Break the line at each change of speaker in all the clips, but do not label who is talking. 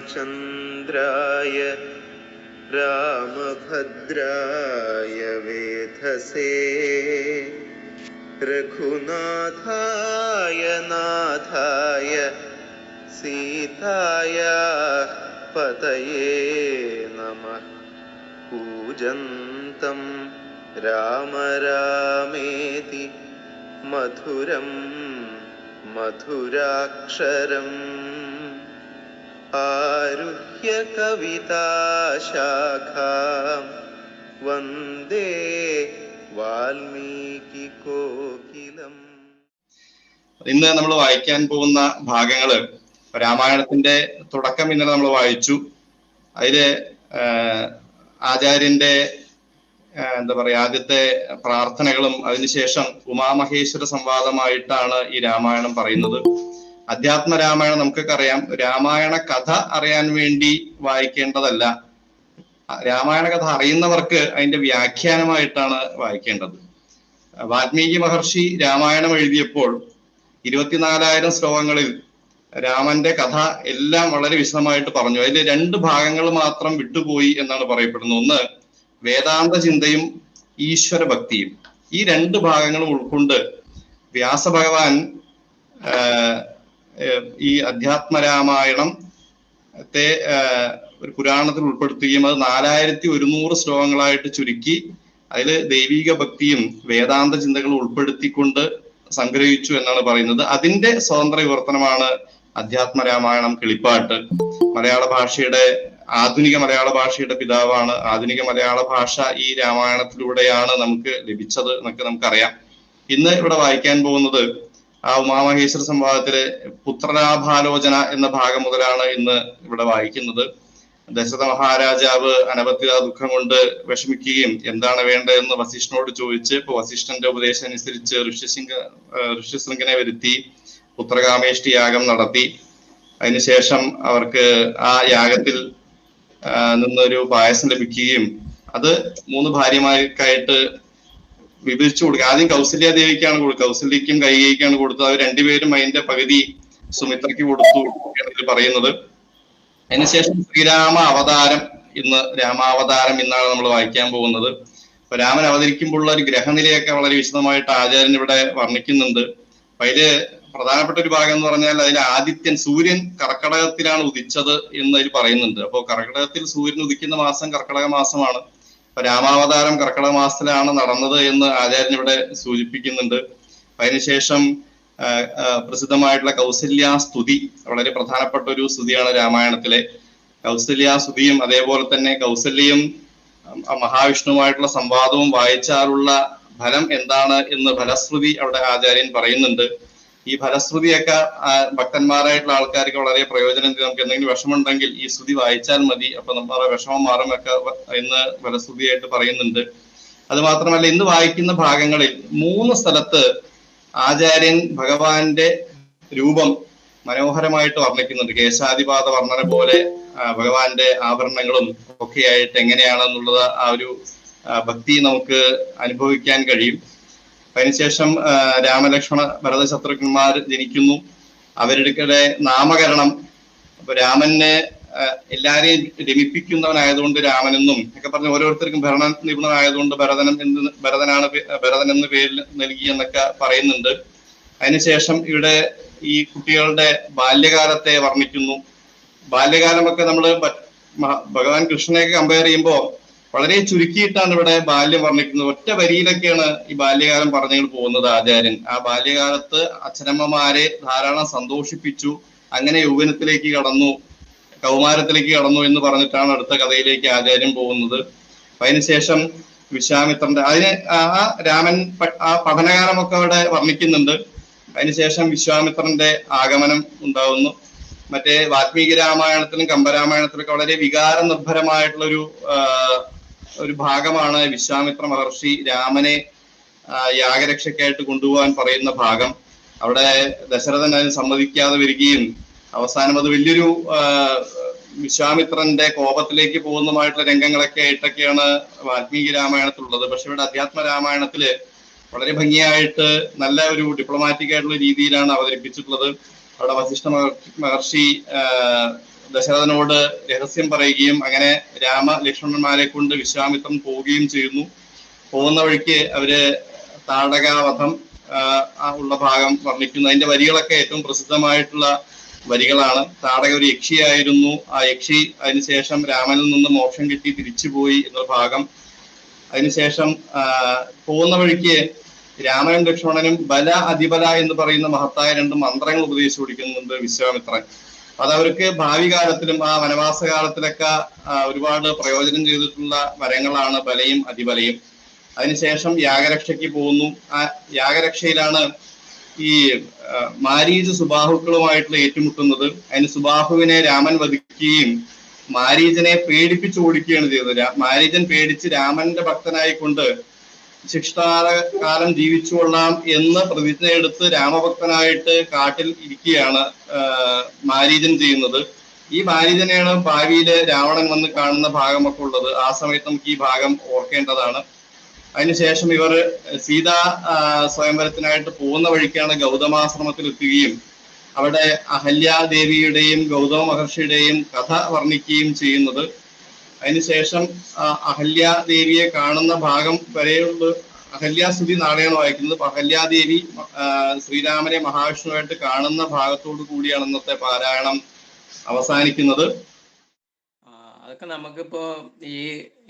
रामचन्द्राय रामभद्राय वेधसे। रघुनाथाय नाथाय सीताया पतये नमः। पूजन्तं राम रामेति मधुरं मधुराक्षरम्। ആരുഹ്യ കവിതാശാഖ വന്ദേ വാൽമീകി കോകിലം.
ഇന്ന് നമ്മൾ വായിക്കാൻ പോകുന്ന ഭാഗങ്ങൾ രാമായണത്തിന്റെ തുടക്കം ഇന്നലെ നമ്മൾ വായിച്ചു. അതിൽ ആചാര്യന്റെ എന്താ പറയാ ആദ്യത്തെ പ്രാർത്ഥനകളും അതിനുശേഷം ഉമാമഹേശ്വര സംവാദമായിട്ടാണ് ഈ രാമായണം പറയുന്നത്. അധ്യാത്മ രാമായണം നമുക്കൊക്കെ അറിയാം. രാമായണ കഥ അറിയാൻ വേണ്ടി വായിക്കേണ്ടതല്ല. രാമായണ കഥ അറിയുന്നവർക്ക് അതിന്റെ വ്യാഖ്യാനമായിട്ടാണ് വായിക്കേണ്ടത്. വാൽമീകി മഹർഷി രാമായണം എഴുതിയപ്പോൾ ഇരുപത്തിനാലായിരം ശ്ലോകങ്ങളിൽ രാമന്റെ കഥ എല്ലാം വളരെ വിശദമായിട്ട് പറഞ്ഞു. അതിൽ രണ്ട് ഭാഗങ്ങൾ മാത്രം വിട്ടുപോയി എന്നാണ് പറയപ്പെടുന്നത്. ഒന്ന് വേദാന്ത ചിന്തയും ഈശ്വര ഭക്തിയും. ഈ രണ്ട് ഭാഗങ്ങളും ഉൾക്കൊണ്ട് വ്യാസഭഗവാൻ ഈ അധ്യാത്മ ത്തെ ഒരു പുരാണത്തിൽ ഉൾപ്പെടുത്തുകയും അത് നാലായിരത്തി ഒരുന്നൂറ് ശ്ലോകങ്ങളായിട്ട് ചുരുക്കി അതിൽ ദൈവിക ഭക്തിയും വേദാന്ത ചിന്തകളും ഉൾപ്പെടുത്തിക്കൊണ്ട് സംഗ്രഹിച്ചു എന്നാണ് പറയുന്നത്. അതിന്റെ സ്വതന്ത്ര വിവർത്തനമാണ് അധ്യാത്മ രാമായണം കിളിപ്പാട്ട്. മലയാള ഭാഷയുടെ ആധുനിക മലയാള ഭാഷയുടെ പിതാവാണ്. ആധുനിക മലയാള ഭാഷ ഈ രാമായണത്തിലൂടെയാണ് നമുക്ക് ലഭിച്ചത് എന്നൊക്കെ നമുക്കറിയാം. ഇന്ന് ഇവിടെ വായിക്കാൻ പോകുന്നത് ആ ഉമാമഹേശ്വര സംവാദത്തിലെ പുത്രലാഭാലോചന എന്ന ഭാഗം മുതലാണ് ഇന്ന് ഇവിടെ വായിക്കുന്നത്. ദശരഥ മഹാരാജാവ് അനവധ്യ ദുഃഖം കൊണ്ട് വിഷമിക്കുകയും എന്താണ് വേണ്ടതെന്ന് വസിഷ്ഠനോട് ചോദിച്ച് ഇപ്പൊ വസിഷ്ഠന്റെ ഉപദേശം അനുസരിച്ച് ഋഷ്യശൃംഗ ഋഷ്യശൃംഖനെ വരുത്തി പുത്രകാമേഷ്ടി യാഗം നടത്തി. അതിനുശേഷം അവർക്ക് ആ യാഗത്തിൽ നിന്നൊരു പായസം ലഭിക്കുകയും അത് മൂന്ന് ഭാര്യമാർക്കായിട്ട് വിഭജിച്ചു കൊടുക്കുക. ആദ്യം കൗസല്യ ദേവിക്കാണ് കൊടുക്കുക കൗസല്യക്കും കൈകൈക്കാണ് കൊടുത്തത്. അവർ രണ്ടുപേരും അതിന്റെ പകുതി സുമിത്രയ്ക്ക് കൊടുത്തു എന്നാണ് ഇതിൽ പറയുന്നത്. അതിനുശേഷം ശ്രീരാമ അവതാരം ഇന്ന് രാമാവതാരം ഇന്നാണ് നമ്മൾ വായിക്കാൻ പോകുന്നത്. രാമൻ അവതരിക്കുമ്പോഴുള്ള ഒരു ഗ്രഹനിലയൊക്കെ വളരെ വിശദമായിട്ട് ആചാര്യൻ ഇവിടെ വർണിക്കുന്നുണ്ട്. അപ്പൊ അതിൽ പ്രധാനപ്പെട്ട ഒരു ഭാഗം എന്ന് പറഞ്ഞാൽ അതിൽ ആദിത്യൻ സൂര്യൻ കർക്കടകത്തിലാണ് ഉദിച്ചത് എന്ന് അതിൽ പറയുന്നുണ്ട്. അപ്പോൾ കർക്കടകത്തിൽ സൂര്യൻ ഉദിക്കുന്ന മാസം കർക്കടക മാസമാണ്. രാമാവതാരം കർക്കടക മാസത്തിലാണ് നടന്നത് എന്ന് ആചാര്യൻ ഇവിടെ സൂചിപ്പിക്കുന്നുണ്ട്. അതിനുശേഷം പ്രസിദ്ധമായിട്ടുള്ള കൗസല്യ സ്തുതി വളരെ പ്രധാനപ്പെട്ട ഒരു സ്തുതിയാണ് രാമായണത്തിലെ. കൗസല്യ സ്തുതിയും അതേപോലെ തന്നെ കൗസല്യം മഹാവിഷ്ണുവുമായിട്ടുള്ള സംവാദവും വായിച്ചാലുള്ള ഫലം എന്താണ് എന്ന് ഫലശ്രുതി അവിടെ ആചാര്യൻ പറയുന്നുണ്ട്. ഈ ഫലശ്രുതിയൊക്കെ ഭക്തന്മാരായിട്ടുള്ള ആൾക്കാർക്ക് വളരെ പ്രയോജനം. നമുക്ക് എന്തെങ്കിലും വിഷമമുണ്ടെങ്കിൽ ഈ ശ്രുതി വായിച്ചാൽ മതി. അപ്പൊ നമ്മുടെ വിഷമം മാറും ഒക്കെ ഇന്ന് ഫലശ്രുതിയായിട്ട് പറയുന്നുണ്ട്. അത് മാത്രമല്ല ഇന്ന് വായിക്കുന്ന ഭാഗങ്ങളിൽ മൂന്ന് സ്ഥലത്ത് ആചാര്യൻ ഭഗവാന്റെ രൂപം മനോഹരമായിട്ട് വർണിക്കുന്നുണ്ട്. കേശാദിപാത വർണന പോലെ ഭഗവാന്റെ ആഭരണങ്ങളും ഒക്കെയായിട്ട് എങ്ങനെയാണെന്നുള്ളത് ആ ഒരു ഭക്തി നമുക്ക് അനുഭവിക്കാൻ കഴിയും. അതിനുശേഷം രാമലക്ഷ്മണ ഭരത ശത്രുഘ്നന്മാർ ജനിക്കുന്നു. അവരുടെ നാമകരണം. അപ്പൊ രാമനെ എല്ലാരെയും രമിപ്പിക്കുന്നവനായതുകൊണ്ട് രാമനെന്നും ഒക്കെ പറഞ്ഞ ഓരോരുത്തർക്കും ഭരണ നിപുണനായതുകൊണ്ട് ഭരതനം എന്ന് ഭരതനാണ് ഭരതൻ എന്ന പേരിൽ നൽകി എന്നൊക്കെ പറയുന്നുണ്ട്. അതിനുശേഷം ഇവിടെ ഈ കുട്ടികളുടെ ബാല്യകാലത്തെ വർണിക്കുന്നു. ബാല്യകാലമൊക്കെ നമ്മൾ ഭഗവാൻ കൃഷ്ണനെയൊക്കെ കമ്പയർ ചെയ്യുമ്പോൾ വളരെ ചുരുക്കിയിട്ടാണ് ഇവിടെ ബാല്യം വർണിക്കുന്നത്. ഒറ്റ വരിയിലൊക്കെയാണ് ഈ ബാല്യകാലം പറഞ്ഞു പോകുന്നത് ആചാര്യൻ. ആ ബാല്യകാലത്ത് അച്ഛനമ്മമാരെ ധാരാളം സന്തോഷിപ്പിച്ചു. അങ്ങനെ യൗവനത്തിലേക്ക് കടന്നു കൗമാരത്തിലേക്ക് കടന്നു എന്ന് പറഞ്ഞിട്ടാണ് അടുത്ത കഥയിലേക്ക് ആചാര്യൻ പോകുന്നത്. അതിനുശേഷം വിശ്വാമിത്രന്റെ അതിന് ആ രാമൻ ആ പഠനകാലമൊക്കെ അവിടെ വർണിക്കുന്നുണ്ട്. അതിനുശേഷം വിശ്വാമിത്രന്റെ ആഗമനം ഉണ്ടാവുന്നു. മറ്റേ വാൽമീകി രാമായണത്തിലും കമ്പരാമായണത്തിലൊക്കെ വളരെ വികാര നിർഭരമായിട്ടുള്ള ഒരു ഭാഗമാണ് വിശ്വാമിത്ര മഹർഷി രാമനെ യാഗരക്ഷയ്ക്കായിട്ട് കൊണ്ടുപോകാൻ പറയുന്ന ഭാഗം. അവിടെ ദശരഥൻ അതിന് സമ്മതിക്കാതെ വരികയും അവസാനം അത് വലിയൊരു വിശ്വാമിത്രന്റെ കോപത്തിലേക്ക് പോകുന്നതുമായിട്ടുള്ള രംഗങ്ങളൊക്കെ ആയിട്ടൊക്കെയാണ് വാൽമീകി രാമായണത്തിലുള്ളത്. പക്ഷെ ഇവിടെ അധ്യാത്മ രാമായണത്തിൽ വളരെ ഭംഗിയായിട്ട് നല്ല ഒരു ഡിപ്ലോമാറ്റിക് ആയിട്ടുള്ള രീതിയിലാണ് അവതരിപ്പിച്ചിട്ടുള്ളത്. അവിടെ വസിഷ്ഠ മഹർഷി ദശരഥനോട് രഹസ്യം പറയുകയും അങ്ങനെ രാമ ലക്ഷ്മണന്മാരെ കൊണ്ട് വിശ്വാമിത്രം പോവുകയും ചെയ്യുന്നു. പോകുന്ന വഴിക്ക് അവർ താടകാവധം ഉള്ള ഭാഗം വർണിക്കുന്നു. അതിന്റെ വരികളൊക്കെ ഏറ്റവും പ്രസിദ്ധമായിട്ടുള്ള വരികളാണ്. താടക ഒരു യക്ഷിയായിരുന്നു. ആ യക്ഷി അതിനുശേഷം രാമനിൽ നിന്ന് മോക്ഷം കിട്ടി തിരിച്ചുപോയി എന്ന ഭാഗം. അതിനുശേഷം പോകുന്ന വഴിക്ക് രാമനും ലക്ഷ്മണനും ബല അതിബല എന്ന് പറയുന്ന മഹത്തായ രണ്ട് മന്ത്രങ്ങൾ ഉപദേശിച്ചു കൊടുക്കുന്നുണ്ട് വിശ്വാമിത്രൻ. അത് അവർക്ക് ഭാവി കാലത്തിലും ആ വനവാസ കാലത്തിലൊക്കെ ഒരുപാട് പ്രയോജനം ചെയ്തിട്ടുള്ള വരങ്ങളാണ് ബലയും അതിബലയും അതിനുശേഷം യാഗരക്ഷയ്ക്ക് പോകുന്നു. ആ യാഗരക്ഷയിലാണ് ഈ മാരീച സുബാഹുക്കളുമായിട്ടുള്ള ഏറ്റുമുട്ടുന്നത്. അതിന് സുബാഹുവിനെ രാമൻ വധിക്കുകയും മാരീചനെ പേടിപ്പിച്ചു ഓടിക്കുകയാണ് ചെയ്തത്. മാരീജൻ പേടിച്ച് രാമന്റെ ഭക്തനായിക്കൊണ്ട് ശിഷ്ടാകാലം ജീവിച്ചു കൊള്ളാം എന്ന് പ്രതിജ്ഞ എടുത്ത് രാമഭക്തനായിട്ട് കാട്ടിൽ ഇരിക്കുകയാണ് മാരീജൻ ചെയ്യുന്നത്. ഈ മാരീജനെയാണ് ഭാവിയിൽ രാവണൻ വന്ന് കാണുന്ന ഭാഗമൊക്കെ ഉള്ളത്. ആ സമയത്ത് നമുക്ക് ഈ ഭാഗം ഓർക്കേണ്ടതാണ്. അതിനുശേഷം ഇവർ സീതാ സ്വയംവരത്തിനായിട്ട് പോകുന്ന വഴിക്കാണ് ഗൗതമാശ്രമത്തിൽ എത്തുകയും അവിടെ അഹല്യാദേവിയുടെയും ഗൗതമ മഹർഷിയുടെയും കഥ വർണിക്കുകയും ചെയ്യുന്നത്. അതിനുശേഷം അഹല്യ അഹല്യാദേവിയെ കാണുന്ന ഭാഗം വരെയുള്ള അഹല്യാസ്തുതി നാളെയാണ് വായിക്കുന്നത്. അഹല്യാദേവി ശ്രീരാമനെ മഹാവിഷ്ണുവായിട്ട് കാണുന്ന ഭാഗത്തോടു കൂടിയാണ് ഇന്നത്തെ പാരായണം അവസാനിക്കുന്നത്.
അതൊക്കെ നമുക്കിപ്പോ ഈ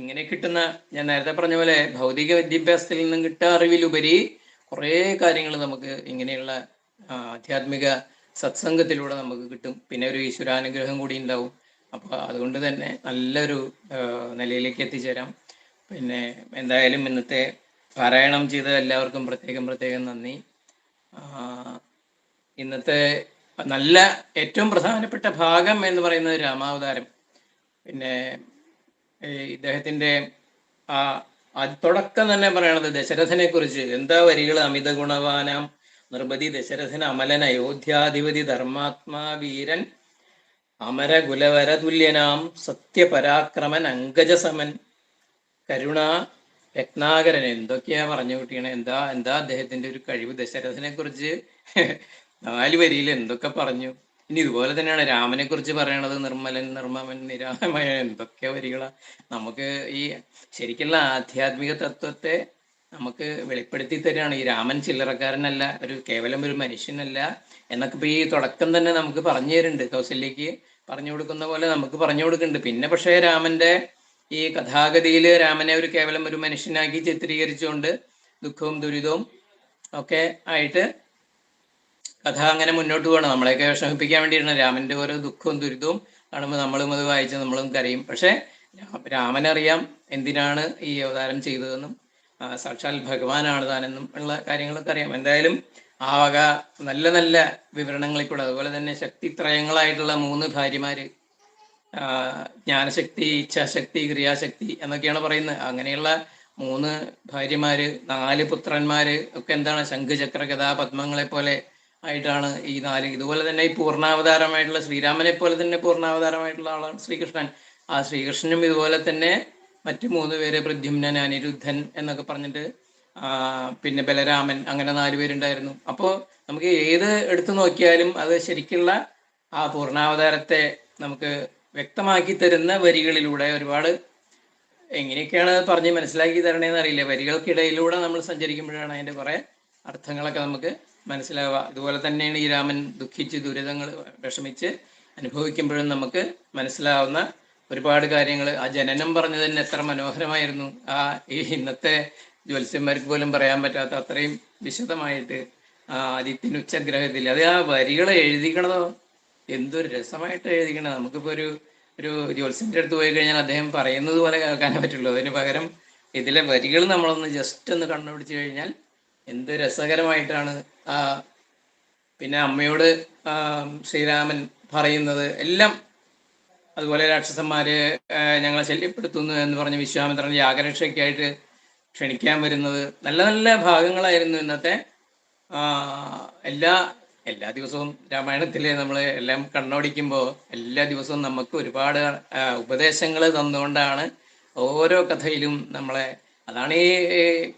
ഇങ്ങനെ കിട്ടുന്ന ഞാൻ നേരത്തെ പറഞ്ഞ പോലെ ഭൗതിക വിദ്യാഭ്യാസത്തിൽ നിന്നും കിട്ടുക അറിവിലുപരി കുറേ കാര്യങ്ങൾ നമുക്ക് ഇങ്ങനെയുള്ള ആധ്യാത്മിക സത്സംഗത്തിലൂടെ നമുക്ക് കിട്ടും. പിന്നെ ഒരു ഈശ്വരാനുഗ്രഹം കൂടി ഉണ്ടാവും. അപ്പൊ അതുകൊണ്ട് തന്നെ നല്ലൊരു നിലയിലേക്ക് എത്തിച്ചേരാം. പിന്നെ എന്തായാലും ഇന്നത്തെ പാരായണം ചെയ്ത എല്ലാവർക്കും പ്രത്യേകം പ്രത്യേകം നന്ദി. ഇന്നത്തെ നല്ല ഏറ്റവും പ്രധാനപ്പെട്ട ഭാഗം എന്ന് പറയുന്നത് രാമാവതാരം. പിന്നെ ഇദ്ദേഹത്തിന്റെ ആ തുടക്കം തന്നെ പറയണത് ദശരഥനെ കുറിച്ച് എന്താ വരികൾ അമിത ഗുണവാനാം നിർബതി ദശരഥൻ അമലൻ. അയോധ്യാധിപതി ധർമാത്മാ വീരൻ. അമര കുലവരതുല്യനാം സത്യപരാക്രമൻ അങ്കജസമൻ കരുണ രത്നാകരൻ എന്തൊക്കെയാ പറഞ്ഞു കുട്ടിയാണ്? എന്താ എന്താ അദ്ദേഹത്തിന്റെ ഒരു കഴിവ്? ദശരഥനെ കുറിച്ച് നാല് വരിയിൽ എന്തൊക്കെ പറഞ്ഞു? ഇനി ഇതുപോലെ തന്നെയാണ് രാമനെ കുറിച്ച് പറയണത് നിർമ്മലൻ നിർമ്മമൻ നിരാമയൻ എന്തൊക്കെ വരികളാ? നമുക്ക് ഈ ശരിക്കുള്ള ആധ്യാത്മിക തത്വത്തെ നമുക്ക് വെളിപ്പെടുത്തി തരികയാണ്. ഈ രാമൻ ചില്ലറക്കാരനല്ല ഒരു കേവലം ഒരു മനുഷ്യനല്ല എന്നൊക്കെ ഇപ്പൊ ഈ തുടക്കം തന്നെ നമുക്ക് പറഞ്ഞു തരുന്നുണ്ട്. കൗസല്യക്ക് പറഞ്ഞു കൊടുക്കുന്ന പോലെ നമുക്ക് പറഞ്ഞു കൊടുക്കുന്നുണ്ട്. പിന്നെ പക്ഷേ രാമന്റെ ഈ കഥാഗതിയിൽ രാമനെ ഒരു കേവലം ഒരു മനുഷ്യനാക്കി ചിത്രീകരിച്ചുകൊണ്ട് ദുഃഖവും ദുരിതവും ഒക്കെ ആയിട്ട് കഥ അങ്ങനെ മുന്നോട്ട് പോകണം നമ്മളെയൊക്കെ വിഷമിപ്പിക്കാൻ വേണ്ടിയിട്ടാണ്. രാമന്റെ ഓരോ ദുഃഖവും ദുരിതവും കാണുമ്പോൾ നമ്മളും അത് വായിച്ച് നമ്മളും കരയും. പക്ഷെ രാമനറിയാം എന്തിനാണ് ഈ അവതാരം ചെയ്തതെന്നും സാക്ഷാൽ ഭഗവാനാണ് താനെന്നും ഉള്ള കാര്യങ്ങളൊക്കെ അറിയാം. എന്തായാലും ആ വക നല്ല നല്ല വിവരണങ്ങളിൽ കൂടെ അതുപോലെ തന്നെ ശക്തിത്രയങ്ങളായിട്ടുള്ള മൂന്ന് ഭാര്യമാര് ജ്ഞാനശക്തി ഇച്ഛാശക്തി ക്രിയാശക്തി എന്നൊക്കെയാണ് പറയുന്നത്. അങ്ങനെയുള്ള മൂന്ന് ഭാര്യമാര് നാല് പുത്രന്മാര് ഒക്കെ എന്താണ് ശംഖുചക്ര കഥാപത്മങ്ങളെ പോലെ ആയിട്ടാണ് ഈ നാല്. ഇതുപോലെ തന്നെ ഈ പൂർണാവതാരമായിട്ടുള്ള ശ്രീരാമനെ പോലെ തന്നെ പൂർണാവതാരമായിട്ടുള്ള ആളാണ് ശ്രീകൃഷ്ണൻ. ആ ശ്രീകൃഷ്ണനും ഇതുപോലെ തന്നെ മറ്റു മൂന്ന് പേര് പ്രദ്യുമ്നൻ അനിരുദ്ധൻ എന്നൊക്കെ പറഞ്ഞിട്ട് പിന്നെ ബലരാമൻ അങ്ങനെ നാല് പേരുണ്ടായിരുന്നു. അപ്പോൾ നമുക്ക് ഏത് എടുത്തു നോക്കിയാലും അത് ശരിക്കുള്ള ആ പൂർണാവതാരത്തെ നമുക്ക് വ്യക്തമാക്കി തരുന്ന വരികളിലൂടെ ഒരുപാട് എങ്ങനെയൊക്കെയാണ് പറഞ്ഞ് മനസ്സിലാക്കി തരണേന്ന് അറിയില്ല. വരികൾക്കിടയിലൂടെ നമ്മൾ സഞ്ചരിക്കുമ്പോഴാണ് അതിന്റെ കുറെ അർത്ഥങ്ങളൊക്കെ നമുക്ക് മനസ്സിലാവുക. അതുപോലെ തന്നെയാണ് ഈ രാമൻ ദുഃഖിച്ച് ദുരിതങ്ങൾ വിഷമിച്ച് അനുഭവിക്കുമ്പോഴും നമുക്ക് മനസ്സിലാവുന്ന ഒരുപാട് കാര്യങ്ങൾ ആ ജനനം പറഞ്ഞു തന്നെ എത്ര മനോഹരമായിരുന്നു. ആ ഈ ഇന്നത്തെ ജ്യോത്സ്യന്മാർക്ക് പോലും പറയാൻ പറ്റാത്ത അത്രയും വിശദമായിട്ട് ആ ആദിത്യൻ ഉച്ചഗ്രഹത്തിൽ അത് ആ വരികൾ എഴുതിക്കണതോ? എന്തൊരു രസമായിട്ട് എഴുതിക്കണത്. നമുക്കിപ്പോ ഒരു ഒരു ജ്യോത്സ്യന്റെ അടുത്ത് പോയി കഴിഞ്ഞാൽ അദ്ദേഹം പറയുന്നത് പോലെ കേൾക്കാനേ പറ്റുള്ളൂ. അതിന് പകരം ഇതിലെ വരികൾ നമ്മളൊന്ന് ജസ്റ്റ് ഒന്ന് കണ്ടുപിടിച്ച് കഴിഞ്ഞാൽ എന്ത് രസകരമായിട്ടാണ് ആ പിന്നെ അമ്മയോട് ശ്രീരാമൻ പറയുന്നത്. എല്ലാം അതുപോലെ രാക്ഷസന്മാര് ഞങ്ങളെ ശല്യപ്പെടുത്തുന്നു എന്ന് പറഞ്ഞ വിശ്വാമിത്രൻ യാഗരക്ഷയ്ക്കായിട്ട് ക്ഷണിക്കാൻ വരുന്നത് നല്ല നല്ല ഭാഗങ്ങളായിരുന്നു ഇന്നത്തെ. എല്ലാ എല്ലാ ദിവസവും രാമായണത്തിലെ നമ്മൾ എല്ലാം കണ്ണോടിക്കുമ്പോൾ എല്ലാ ദിവസവും നമുക്ക് ഒരുപാട് ഉപദേശങ്ങൾ തന്നുകൊണ്ടാണ് ഓരോ കഥയിലും നമ്മളെ അതാണ് ഈ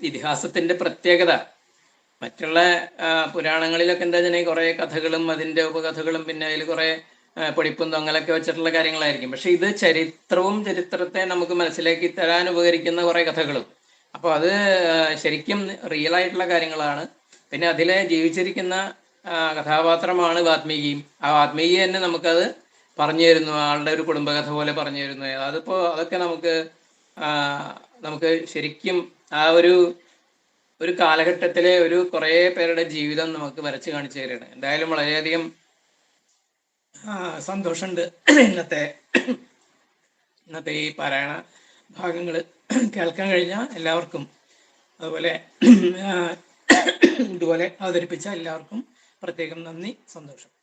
ഇതിഹാസത്തിന്റെ പ്രത്യേകത. മറ്റുള്ള പുരാണങ്ങളിലൊക്കെ എന്താ വെച്ചാൽ കുറെ കഥകളും അതിന്റെ ഉപകഥകളും പിന്നെ അതിൽ കുറെ പൊടിപ്പും തൊങ്ങലൊക്കെ വെച്ചിട്ടുള്ള കാര്യങ്ങളായിരിക്കും. പക്ഷെ ഇത് ചരിത്രവും ചരിത്രത്തെ നമുക്ക് മനസ്സിലാക്കി തരാൻ ഉപകരിക്കുന്ന കുറെ കഥകളും. അപ്പോൾ അത് ശരിക്കും റിയൽ ആയിട്ടുള്ള കാര്യങ്ങളാണ്. പിന്നെ അതിലെ ജീവിച്ചിരിക്കുന്ന കഥാപാത്രമാണ് വാത്മീകിയും ആ വാത്മീകി തന്നെ നമുക്കത് പറഞ്ഞു തരുന്നു. ആളുടെ ഒരു കുടുംബകഥ പോലെ പറഞ്ഞു തരുന്നു. അതിപ്പോ അതൊക്കെ നമുക്ക് നമുക്ക് ശരിക്കും ആ ഒരു ഒരു കാലഘട്ടത്തിലെ ഒരു കുറേ പേരുടെ ജീവിതം നമുക്ക് വരച്ച് കാണിച്ചു തരുകയാണ്. എന്തായാലും വളരെയധികം സന്തോഷമുണ്ട് ഇന്നത്തെ ഇന്നത്തെ ഈ പാരായണ ഭാഗങ്ങൾ കേൾക്കാൻ കഴിഞ്ഞ എല്ലാവർക്കും അതുപോലെ ഇതുപോലെ അവതരിപ്പിച്ച എല്ലാവർക്കും പ്രത്യേകം നന്ദി സന്തോഷം.